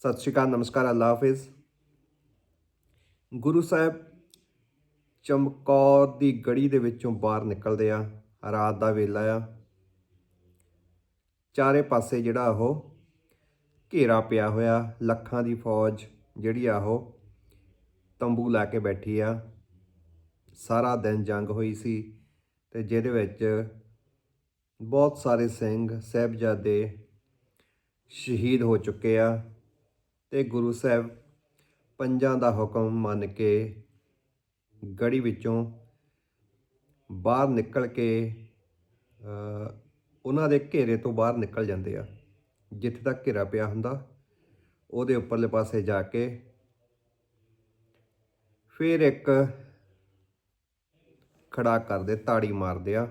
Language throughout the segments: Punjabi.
ਸਤਿ ਸ਼੍ਰੀ ਅਕਾਲ, ਨਮਸਕਾਰ, ਅੱਲਾ ਹਾਫਿਜ਼। ਗੁਰੂ ਸਾਹਿਬ ਚਮਕੌਰ ਦੀ ਗੜੀ ਦੇ ਵਿੱਚੋਂ ਬਾਹਰ ਨਿਕਲਦੇ ਆ, ਰਾਤ ਦਾ ਵੇਲਾ ਆ। ਚਾਰੇ ਪਾਸੇ ਜਿਹੜਾ ਉਹ ਘੇਰਾ ਪਿਆ ਹੋਇਆ, ਲੱਖਾਂ ਦੀ ਫੌਜ ਜਿਹੜੀ ਆ ਉਹ ਤੰਬੂ ਲਾ ਕੇ ਬੈਠੀ ਆ। ਸਾਰਾ ਦਿਨ ਜੰਗ ਹੋਈ ਸੀ ਤੇ ਜਿਹਦੇ ਵਿੱਚ ਬਹੁਤ ਸਾਰੇ ਸਿੰਘ, ਸਾਹਿਬਜ਼ਾਦੇ ਸ਼ਹੀਦ ਹੋ ਚੁੱਕੇ ਆ। ਤੇ ਗੁਰੂ ਸਾਹਿਬ ਪੰਜਾਂ ਦਾ ਹੁਕਮ ਮੰਨ ਕੇ ਗੜੀ ਵਿੱਚੋਂ ਬਾਹਰ ਨਿਕਲ ਕੇ ਉਹਨਾਂ ਦੇ ਘੇਰੇ ਤੋਂ ਬਾਹਰ ਨਿਕਲ ਜਾਂਦੇ ਆ, ਜਿੱਥੇ ਤੱਕ ਘੇਰਾ ਪਿਆ ਹੁੰਦਾ, ਉਹਦੇ ਉੱਪਰਲੇ ਪਾਸੇ ਜਾ ਕੇ ਫਿਰ ਇੱਕ ਖੜਾ ਕਰਦੇ, ਤਾੜੀ ਮਾਰਦੇ ਆ।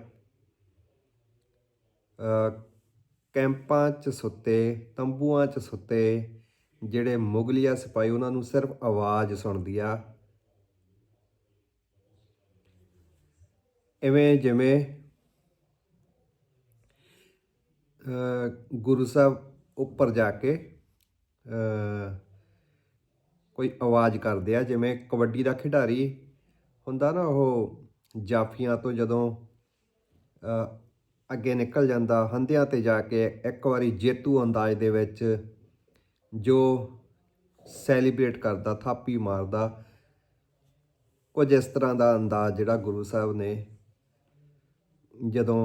ਕੈਂਪਾਂ 'ਚ ਸੁੱਤੇ, ਤੰਬੂਆਂ 'ਚ ਸੁੱਤੇ ਜਿਹੜੇ ਮੁਗਲੀਆ ਸਿਪਾਹੀ ਉਹਨਾਂ ਨੂੰ ਸਿਰਫ ਆਵਾਜ਼ ਸੁਣਦੀ ਆ। ਐਵੇਂ ਜਿਵੇਂ ਗੁਰੂ ਸਾਹਿਬ ਉੱਪਰ ਜਾ ਕੇ ਕੋਈ ਆਵਾਜ਼ ਕਰਦੇ ਆ, ਜਿਵੇਂ ਕਬੱਡੀ ਦਾ ਖਿਡਾਰੀ ਹੁੰਦਾ ਨਾ, ਉਹ ਜਾਫੀਆਂ ਤੋਂ ਜਦੋਂ ਅੱਗੇ ਨਿਕਲ ਜਾਂਦਾ ਹੰਦਿਆਂ ਤੇ ਜਾ ਕੇ ਇੱਕ ਵਾਰੀ ਜੇਤੂ ਅੰਦਾਜ਼ ਦੇ ਵਿੱਚ ਜੋ ਸੈਲੀਬ੍ਰੇਟ ਕਰਦਾ, ਥਾਪੀ ਮਾਰਦਾ, ਕੁਝ ਇਸ ਤਰ੍ਹਾਂ ਦਾ ਅੰਦਾਜ਼ ਜਿਹੜਾ ਗੁਰੂ ਸਾਹਿਬ ਨੇ ਜਦੋਂ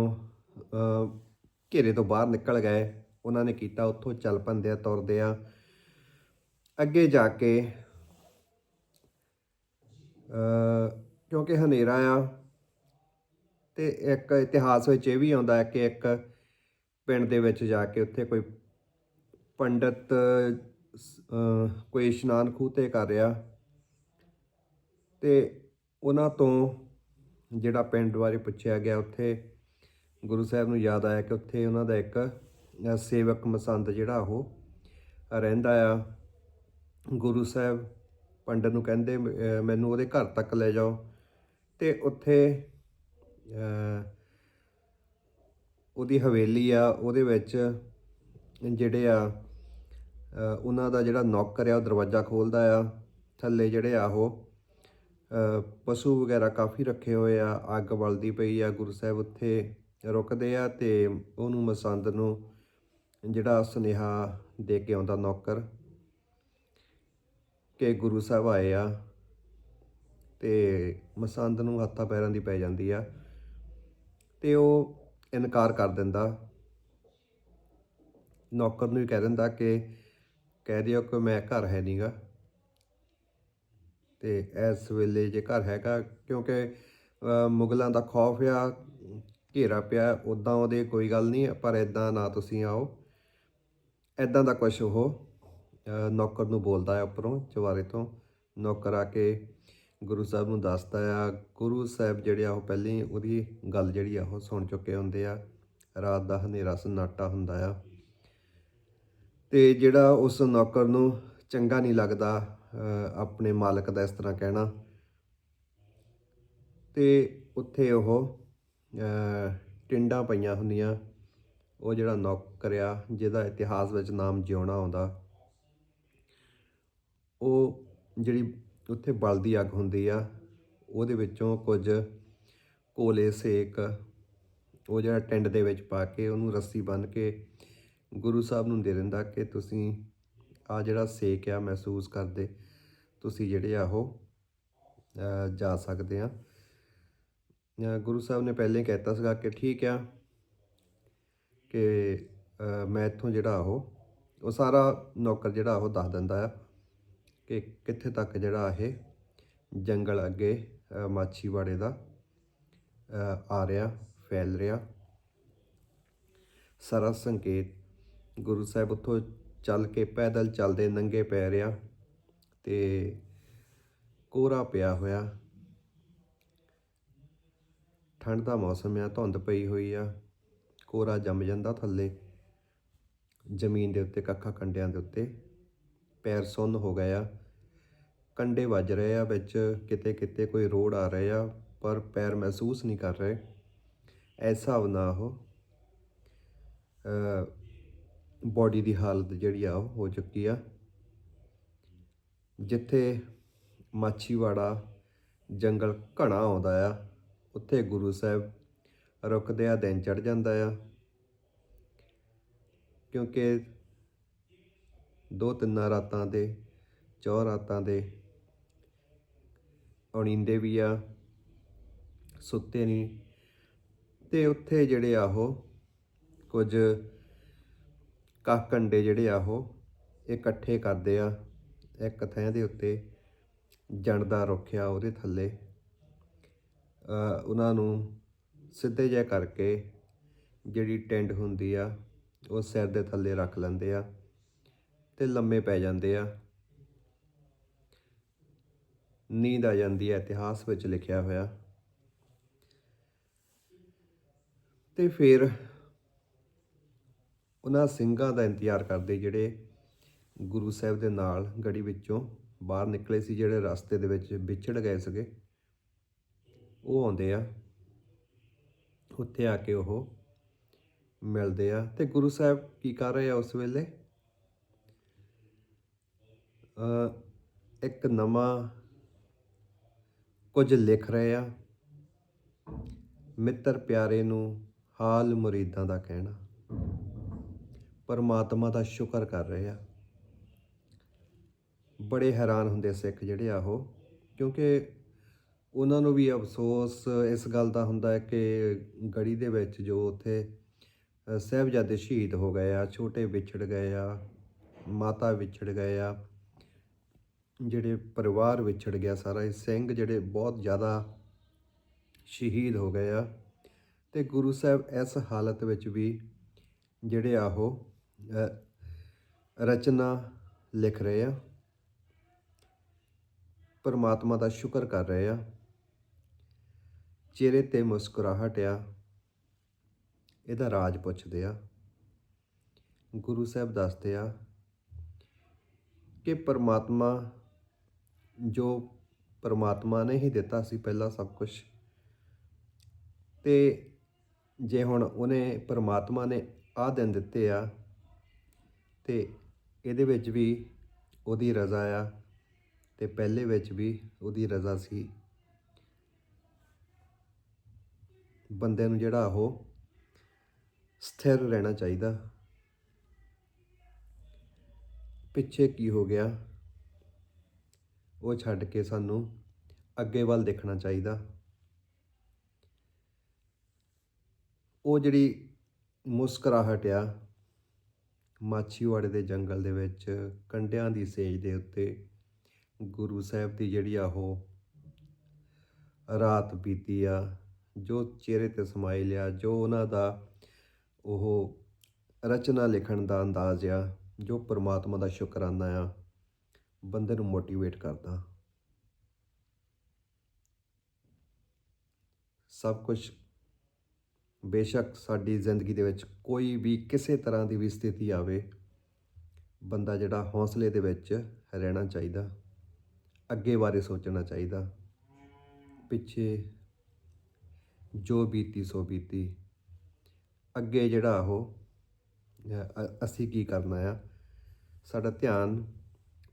ਘੇਰੇ ਤੋਂ ਬਾਹਰ ਨਿਕਲ ਗਏ, ਉਹਨਾਂ ਨੇ ਕੀਤਾ ਉੱਥੋਂ ਚੱਲ ਪੰਦੇ ਆ, ਤੁਰਦੇ ਆ। ਅੱਗੇ ਜਾ ਕੇ ਕਿਉਂਕਿ ਹਨੇਰਾ ਆ, ਤੇ ਇੱਕ ਇਤਿਹਾਸ ਵਿੱਚ ਇਹ ਵੀ ਆਉਂਦਾ ਹੈ ਕਿ ਇੱਕ ਪਿੰਡ ਦੇ ਵਿੱਚ ਜਾ ਕੇ ਉੱਥੇ ਕੋਈ ਪੰਡਤ ਅ, ਕੋਈ ਇਸ਼ਨਾਨ ਖੂਹ ਤੇ ਕਰ ਰਿਹਾ ਤੇ ਉਹਨਾਂ ਤੋਂ ਜਿਹੜਾ ਪਿੰਡ ਬਾਰੇ ਪੁੱਛਿਆ ਗਿਆ ਉੱਥੇ ਗੁਰੂ ਸਾਹਿਬ ਨੂੰ ਯਾਦ ਆਇਆ ਕਿ ਉੱਥੇ ਉਹਨਾਂ ਦਾ ਇੱਕ ਸੇਵਕ ਮਸੰਦ ਜਿਹੜਾ ਉਹ ਰਹਿੰਦਾ ਆ। ਗੁਰੂ ਸਾਹਿਬ ਪੰਡਤ ਨੂੰ ਕਹਿੰਦੇ ਮੈਨੂੰ ਉਹਦੇ ਘਰ ਤੱਕ ਲੈ ਜਾਓ। ਤੇ ਉੱਥੇ ਉਹਦੀ ਹਵੇਲੀ ਆ ਉਹਦੇ ਵਿੱਚ ਜਿਹੜੇ ਆ ਉਹਨਾਂ ਦਾ ਜਿਹੜਾ ਨੌਕਰ ਆ, ਉਹ ਦਰਵਾਜ਼ਾ ਖੋਲਦਾ ਆ। ਥੱਲੇ ਜਿਹੜੇ ਆ ਉਹ ਪਸ਼ੂ ਵਗੈਰਾ ਕਾਫੀ ਰੱਖੇ ਹੋਏ ਆ। ਅੱਗ ਬਲਦੀ ਪਈ ਆ, ਗੁਰੂ ਸਾਹਿਬ ਉੱਥੇ ਰੁਕਦੇ ਆ ਤੇ ਉਹਨੂੰ ਮਸੰਦ ਨੂੰ ਜਿਹੜਾ ਸੁਨੇਹਾ ਦੇ ਕੇ ਆਉਂਦਾ ਨੌਕਰ ਕਿ ਗੁਰੂ ਸਾਹਿਬ ਆਏ ਆ ਤੇ ਮਸੰਦ ਨੂੰ ਹੱਥਾਂ ਪੈਰਾਂ ਦੀ ਪੈ ਜਾਂਦੀ ਆ ਤੇ ਉਹ ਇਨਕਾਰ ਕਰ ਦਿੰਦਾ। ਨੌਕਰ ਨੂੰ ਹੀ ਕਹਿ ਦਿੰਦਾ ਕਿ ਕਹਿ ਦਿਓ ਕਿ ਮੈਂ ਘਰ ਹੈ ਨਹੀਂਗਾ ਤੇ ਇਸ ਵੇਲੇ ਜੇ ਘਰ ਹੈਗਾ, ਕਿਉਂਕਿ ਮੁਗਲਾਂ ਦਾ ਖੌਫ ਆ, ਘੇਰਾ ਪਿਆ ਉਦਾਂ ਉਹਦੇ ਕੋਈ ਗੱਲ ਨਹੀਂ, ਪਰ ਇਦਾਂ ਨਾ ਤੁਸੀਂ ਆਓ। ਇਦਾਂ ਦਾ ਕੁਝ ਉਹ ਨੌਕਰ ਨੂੰ ਬੋਲਦਾ ਹੈ ਉੱਪਰੋਂ ਚਵਾਰੇ ਤੋਂ। ਨੌਕਰ ਆ ਕੇ ਗੁਰੂ ਸਾਹਿਬ ਨੂੰ ਦੱਸਦਾ ਆ, ਗੁਰੂ ਸਾਹਿਬ ਜਿਹੜੇ ਆ ਉਹ ਪਹਿਲਾਂ ਹੀ ਉਹਦੀ ਗੱਲ ਜਿਹੜੀ ਆ ਉਹ ਸੁਣ ਚੁੱਕੇ ਹੁੰਦੇ ਆ। ਰਾਤ ਦਾ ਹਨੇਰਾ ਸਨਾਟਾ ਹੁੰਦਾ ਆ। ਤੇ ਜਿਹੜਾ ਉਸ ਨੌਕਰ ਨੂੰ ਚੰਗਾ ਨਹੀਂ ਲੱਗਦਾ ਆਪਣੇ ਮਾਲਕ ਦਾ ਇਸ ਤਰ੍ਹਾਂ ਕਹਿਣਾ। ਤੇ ਉੱਥੇ ਉਹ ਟਿੰਡਾਂ ਪਈਆਂ ਹੁੰਦੀਆਂ। ਉਹ ਜਿਹੜਾ ਨੌਕਰ ਆ ਜਿਹਦਾ ਇਤਿਹਾਸ ਵਿੱਚ ਨਾਮ ਜਿਉਣਾ ਆਉਂਦਾ। ਉਹ ਜਿਹੜੀ ਉੱਥੇ ਬਲਦੀ ਅੱਗ ਹੁੰਦੀ ਆ, ਉਹਦੇ ਵਿੱਚੋਂ ਕੁਝ ਕੋਲੇ ਸੇਕ ਉਹ ਜਿਹੜਾ ਟਿੰਡ ਦੇ ਵਿੱਚ ਪਾ ਕੇ ਉਹਨੂੰ ਰੱਸੀ ਬੰਨ੍ਹ ਕੇ ਗੁਰੂ ਸਾਹਿਬ ਨੂੰ ਦੇ ਦਿੰਦਾ ਕਿ ਤੁਸੀਂ ਆ ਜਿਹੜਾ ਸੇਕ ਆ ਮਹਿਸੂਸ ਕਰਦੇ, ਤੁਸੀਂ ਜਿਹੜੇ ਆ ਉਹ ਜਾ ਸਕਦੇ ਆ। ਗੁਰੂ ਸਾਹਿਬ ਨੇ ਪਹਿਲੇ ਹੀ ਕਹਿਤਾ ਸੀਗਾ ਕਿ ਠੀਕ ਆ ਕਿ ਮੈਂ ਇੱਥੋਂ ਜਿਹੜਾ ਉਹ ਉਹ ਸਾਰਾ ਨੌਕਰ ਜਿਹੜਾ ਉਹ ਦੱਸ ਦਿੰਦਾ ਆ ਕਿ ਕਿੱਥੇ ਤੱਕ ਜਿਹੜਾ ਇਹ ਜੰਗਲ ਅੱਗੇ ਮਾਛੀਵਾੜੇ ਦਾ ਆ ਰਿਹਾ, ਫੈਲ ਰਿਹਾ। ਸਾਰਾ ਸੰਕੇਤ ਗੁਰੂ ਸਾਹਿਬ ਉੱਥੋਂ ਚੱਲ ਕੇ ਪੈਦਲ ਚੱਲਦੇ ਨੰਗੇ ਪੈ ਰਿਆ ਤੇ ਕੋਰਾ ਪਿਆ ਹੋਇਆ। ਠੰਡ ਦਾ ਮੌਸਮ ਆ, ਧੁੰਦ ਪਈ ਹੋਈ ਆ ਕੋਰਾ ਜੰਮ ਜਾਂਦਾ ਥੱਲੇ, ਜ਼ਮੀਨ ਦੇ ਉੱਤੇ, ਕੱਖਾਂ ਕੰਡਿਆਂ ਦੇ ਉੱਤੇ, ਪੈਰ ਸੁੰਨ ਹੋ ਗਏ ਆ। ਕੰਡੇ ਵੱਜ ਰਹੇ ਆ ਵਿੱਚ ਕਿਤੇ ਕਿਤੇ ਕੋਈ ਰੋੜ ਆ ਰਹੇ ਆ, ਪਰ ਪੈਰ ਮਹਿਸੂਸ ਨਹੀਂ ਕਰ ਰਹੇ। ਐਸਾ ਨਾ ਉਹ। ਬਾਡੀ ਦੀ ਹਾਲਤ ਜਿਹੜੀ ਆ ਉਹ ਹੋ ਚੁੱਕੀ ਆ। ਜਿੱਥੇ ਮਾਛੀਵਾੜਾ ਜੰਗਲ ਘਣਾ ਆਉਂਦਾ ਆ, ਉੱਥੇ ਗੁਰੂ ਸਾਹਿਬ ਰੁਕਦੇ ਆ ਦਿਨ ਚੜ ਜਾਂਦਾ ਆ। ਕਿਉਂਕਿ ਦੋ ਤਿੰਨ ਰਾਤਾਂ ਦੇ, ਚੌ ਰਾਤਾਂ ਦੇ ਔਣੀਂਦੇ ਵੀ ਆ, ਸੁੱਤੇ ਨਹੀਂ। ਤੇ ਉੱਥੇ ਜਿਹੜੇ ਆ ਉਹ ਕੁਝ ਕਾਕੰਡੇ ਜਿਹੜੇ ਆ ਉਹ ਇਕੱਠੇ ਕਰਦੇ ਆ, ਇੱਕ ਥੈਂ ਦੇ ਉੱਤੇ ਜਣ ਦਾ ਰੁੱਖਿਆ ਉਹਦੇ ਥੱਲੇ। ਉਹਨਾਂ ਨੂੰ ਸਿੱਧੇ ਜਿਹਾ ਕਰਕੇ ਜਿਹੜੀ ਟੈਂਡ ਹੁੰਦੀ ਆ, ਉਹ ਸਿਰ ਦੇ ਥੱਲੇ ਰੱਖ ਲੈਂਦੇ ਆ ਤੇ ਲੰਮੇ ਪੈ ਜਾਂਦੇ ਆ। ਨੀਂਦ ਆ ਜਾਂਦੀ ਹੈ ਇਤਿਹਾਸ ਵਿੱਚ ਲਿਖਿਆ ਹੋਇਆ। ਤੇ ਫਿਰ ਉਹਨਾਂ ਸਿੰਘਾਂ ਦਾ ਇੰਤਜ਼ਾਰ ਕਰਦੇ ਜਿਹੜੇ ਗੁਰੂ ਸਾਹਿਬ ਦੇ ਨਾਲ ਗੜੀ ਵਿੱਚੋਂ ਬਾਹਰ ਨਿਕਲੇ ਸੀ, ਜਿਹੜੇ ਰਸਤੇ ਦੇ ਵਿੱਚ ਵਿਛੜ ਗਏ ਸੀਗੇ, ਉਹ ਆਉਂਦੇ ਆ। ਉੱਥੇ ਆ ਕੇ ਉਹ ਮਿਲਦੇ ਆ। ਤੇ ਗੁਰੂ ਸਾਹਿਬ ਕੀ ਕਰ ਰਹੇ ਆ ਉਸ ਵੇਲੇ? ਇੱਕ ਨਵਾਂ ਕੁਝ ਲਿਖ ਰਹੇ ਆ। ਮਿੱਤਰ ਪਿਆਰੇ ਨੂੰ ਹਾਲ ਮੁਰੀਦਾਂ ਦਾ ਕਹਿਣਾ। ਪਰਮਾਤਮਾ ਦਾ ਸ਼ੁਕਰ ਕਰ ਰਹੇ ਆ। ਬੜੇ ਹੈਰਾਨ ਹੁੰਦੇ ਸਿੱਖ ਜਿਹੜੇ ਆ ਉਹ ਕਿਉਂਕਿ ਉਹਨਾਂ ਨੂੰ ਵੀ ਅਫਸੋਸ ਇਸ ਗੱਲ ਦਾ ਹੁੰਦਾ ਹੈ ਕਿ ਗੜੀ ਦੇ ਵਿੱਚ ਜੋ ਉੱਥੇ ਅ, ਸਾਹਿਬਜ਼ਾਦੇ ਸ਼ਹੀਦ ਹੋ ਗਏ ਆ ਛੋਟੇ ਵਿਛੜ ਗਏ ਆ ਮਾਤਾ ਵਿਛੜ ਗਏ ਆ ਜਿਹੜੇ ਪਰਿਵਾਰ ਵਿਛੜ ਗਿਆ ਸਾਰਾ ਇਹ ਸਿੰਘ ਜਿਹੜੇ ਬਹੁਤ ਜ਼ਿਆਦਾ ਸ਼ਹੀਦ ਹੋ ਗਏ ਆ। ਤੇ ਗੁਰੂ ਸਾਹਿਬ ਇਸ ਹਾਲਤ ਵਿੱਚ ਵੀ ਜਿਹੜੇ ਆ ਉਹ ਰਚਨਾ ਲਿਖ ਰਹੇ ਆ। ਪਰਮਾਤਮਾ ਦਾ ਸ਼ੁਕਰ ਕਰ ਰਹੇ ਆ। ਚਿਹਰੇ ਤੇ ਮੁਸਕਰਾਹਟ ਆ। ਇਹਦਾ ਰਾਜ ਪੁੱਛਦੇ ਆ। ਗੁਰੂ ਸਾਹਿਬ ਦੱਸਦੇ ਆ ਕਿ ਪਰਮਾਤਮਾ ਜੋ ਪਰਮਾਤਮਾ ਨੇ ਹੀ ਦਿੱਤਾ ਸੀ ਪਹਿਲਾਂ ਸਭ ਕੁਝ ਤੇ ਜੇ ਹੁਣ ਉਹਨੇ ਪਰਮਾਤਮਾ ਨੇ ਆ ਦਿਨ ਦਿੱਤੇ ਆ ਤੇ ਇਹਦੇ ਵਿੱਚ ਵੀ ਉਹਦੀ ਰਜ਼ਾ ਆ ਅਤੇ ਪਹਿਲੇ ਵਿੱਚ ਵੀ ਉਹਦੀ ਰਜ਼ਾ ਸੀ। ਬੰਦੇ ਨੂੰ ਜਿਹੜਾ ਉਹ ਸਥਿਰ ਰਹਿਣਾ ਚਾਹੀਦਾ। ਪਿੱਛੇ ਕੀ ਹੋ ਗਿਆ? ਉਹ ਛੱਡ ਕੇ ਸਾਨੂੰ ਅੱਗੇ ਵੱਲ ਦੇਖਣਾ ਚਾਹੀਦਾ। ਉਹ ਜਿਹੜੀ ਮੁਸਕਰਾਹਟ ਆ ਮਾਛੀਵਾੜੇ ਦੇ ਜੰਗਲ ਦੇ ਵਿੱਚ ਕੰਡਿਆਂ ਦੀ ਸੇਜ ਦੇ ਉੱਤੇ ਗੁਰੂ ਸਾਹਿਬ ਦੀ ਜਿਹੜੀ ਆ ਉਹ ਰਾਤ ਬੀਤੀ ਆ, ਜੋ ਚਿਹਰੇ ਤੇ ਸਮਾਈ ਲਿਆ ਜੋ ਉਹਨਾਂ ਦਾ ਉਹ ਰਚਨਾ ਲਿਖਣ ਦਾ ਅੰਦਾਜ਼ ਆ, ਜੋ ਪ੍ਰਮਾਤਮਾ ਦਾ ਸ਼ੁਕਰਾਨਾ ਆ, ਬੰਦੇ ਨੂੰ ਮੋਟੀਵੇਟ ਕਰਦਾ। ਸਭ ਕੁਝ ਬੇਸ਼ੱਕ ਸਾਡੀ ਜ਼ਿੰਦਗੀ ਦੇ ਵਿੱਚ ਕੋਈ ਵੀ ਕਿਸੇ ਤਰ੍ਹਾਂ ਦੀ ਵੀ ਸਥਿਤੀ ਆਵੇ, ਬੰਦਾ ਜਿਹੜਾ ਹੌਸਲੇ ਦੇ ਵਿੱਚ ਰਹਿਣਾ ਚਾਹੀਦਾ, ਅੱਗੇ ਬਾਰੇ ਸੋਚਣਾ ਚਾਹੀਦਾ, ਪਿੱਛੇ ਜੋ ਬੀਤੀ ਸੋ ਬੀਤੀ, ਅੱਗੇ ਜਿਹੜਾ ਉਹ ਅਸੀਂ ਕੀ ਕਰਨਾ ਆ, ਸਾਡਾ ਧਿਆਨ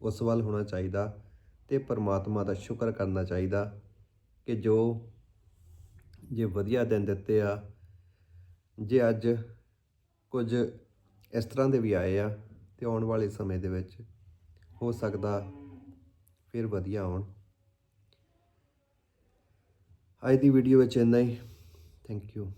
ਉਸ ਵੱਲ ਹੋਣਾ ਚਾਹੀਦਾ ਤੇ ਪਰਮਾਤਮਾ ਦਾ ਸ਼ੁਕਰ ਕਰਨਾ ਚਾਹੀਦਾ ਕਿ ਜੋ ਜੇ ਵਧੀਆ ਦਿਨ ਦਿੱਤੇ ਆ ਜੇ ਅੱਜ ਕੁਝ ਇਸ ਤਰ੍ਹਾਂ ਦੇ ਵੀ ਆਏ ਆ ਤੇ ਆਉਣ ਵਾਲੇ ਸਮੇਂ ਦੇ ਵਿੱਚ ਹੋ ਸਕਦਾ ਫਿਰ ਵਧੀਆ ਆਉਣ। ਅੱਜ ਦੀ ਵੀਡੀਓ ਵਿੱਚ ਇੰਨਾ ਹੀ। Thank you